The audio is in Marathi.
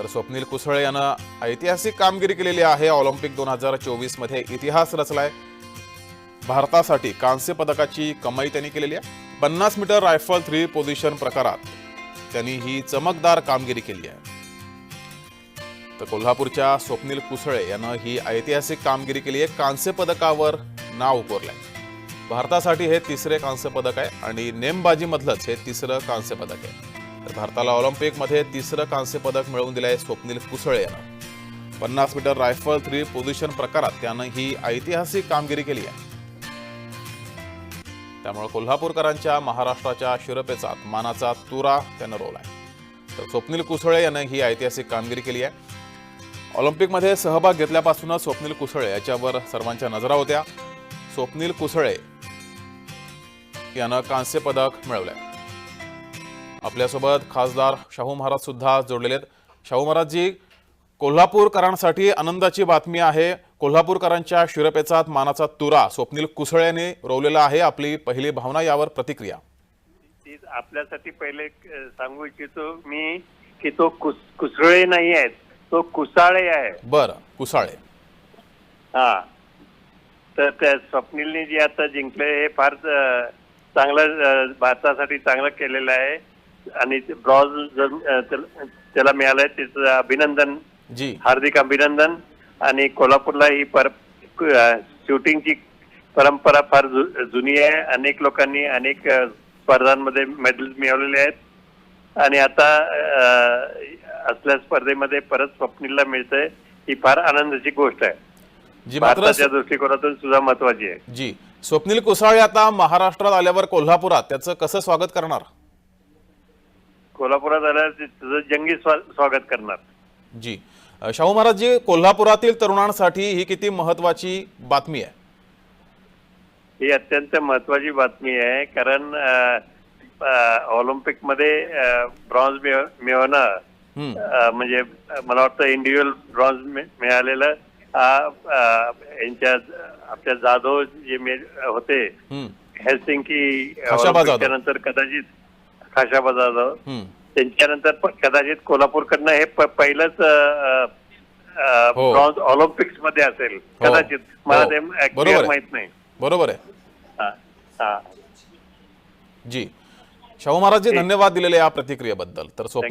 तर स्वप्नील कुसळे यानं ऐतिहासिक कामगिरी केलेली आहे. ऑलिम्पिक दोन हजार चोवीसमध्ये इतिहास रचलाय. भारतासाठी कांस्य पदकाची कमाई त्यांनी केलेली आहे. पन्नास मीटर रायफल थ्री पोझिशन प्रकारात त्यांनी ही चमकदार कामगिरी केली आहे. तर कोल्हापूरच्या स्वप्नील कुसळे यानं ही ऐतिहासिक कामगिरी केली आहे. कांस्य पदकावर नाव कोरलंय. भारतासाठी हे तिसरे कांस्य पदक आहे आणि नेमबाजीमधलंच हे तिसरं कांस्य पदक आहे. तर भारताला ऑलिम्पिकमध्ये तिसरं कांस्य पदक मिळवून दिलं आहे स्वप्नील कुसळे यानं. पन्नास मीटर रायफल थ्री पोझिशन प्रकारात त्यानं ही ऐतिहासिक कामगिरी केली आहे. त्यामुळे कोल्हापूरकरांच्या महाराष्ट्राच्या शिरपेचात मानाचा तुरा त्यानं रोवलाय. तर स्वप्नील कुसळे यानं ही ऐतिहासिक कामगिरी केली आहे. ऑलिम्पिकमध्ये सहभाग घेतल्यापासूनच स्वप्नील कुसळे याच्यावर सर्वांच्या नजरा होत्या. स्वप्नील कुसळे यानं कांस्य पदक मिळवलंय. आपल्यासोबत खासदार शाहू महाराज सुद्धा जोडलेले आहेत. शाहू महाराजजी कोल्हापूरकरांसाठी आनंदाची बातमी आहे. कोल्हापूरकरांच्या शिरपेचात मानाचा तुरा स्वप्नील कुसळे यांनी रोवलेला आहे. आपली पहिली भावना यावर प्रतिक्रिया. आपल्यासाठी पहिले सांगू इच्छितो मी की तो कुस कुसळे नाही आहेत तो कुसाळे आहे. बरं कुसाळे. हा. तर त्या स्वप्नीलने जे आता जिंकले हे फार चांगलं भारतासाठी चांगलं केलेलं आहे. आणि ब्रॉन्झ त्याला मिळालंय त्याचं अभिनंदन. जी. हार्दिक अभिनंदन. आणि कोल्हापूरला ही पर शूटिंगची परंपरा फार जुनी आहे. अनेक लोकांनी अनेक स्पर्धांमध्ये मेडल्स मिळवलेले आहेत. आणि आता असल्या स्पर्धेमध्ये परत स्वप्नीलला मिळतंय. ही फार आनंदाची गोष्ट आहे. जी भारताच्या दृष्टिकोनातून सुद्धा महत्वाची आहे. जी. स्वप्नील कुसाळे आता महाराष्ट्रात आल्यावर कोल्हापुरात. त्याचं कसं स्वागत करणार? कोल्हापुरात आल्यावर ते तुझं जंगी स्वा- स्वागत करणार. जी. शाहू महाराजजी कोल्हापुरातील तरुणांसाठी ही किती महत्वाची बातमी आहे? ही अत्यंत महत्वाची बातमी आहे कारण ऑलिम्पिकमध्ये ब्रॉन्झ मिळवणं म्हणजे मला वाटतं इंडिव्हिज्युअल ब्रॉन्झ मिळालेलं हा यांच्या आपल्या जाधव जे होते हेल्सिंकी खाशाबा जाधव. नंतर कदाचित खाशाबा जाधव. त्यांच्यानंतर कदाचित कोल्हापूरकडनं हे पहिलंच हो. ब्रॉन्झ ऑलिम्पिक्समध्ये असेल कदाचित. मला हो. ते बरोबर clear आहे. माहीत नाही. बरोबर आहे. हा हा. जी. शाहू महाराजजी धन्यवाद दिलेले या प्रतिक्रियेबद्दल. तर स्वप्नील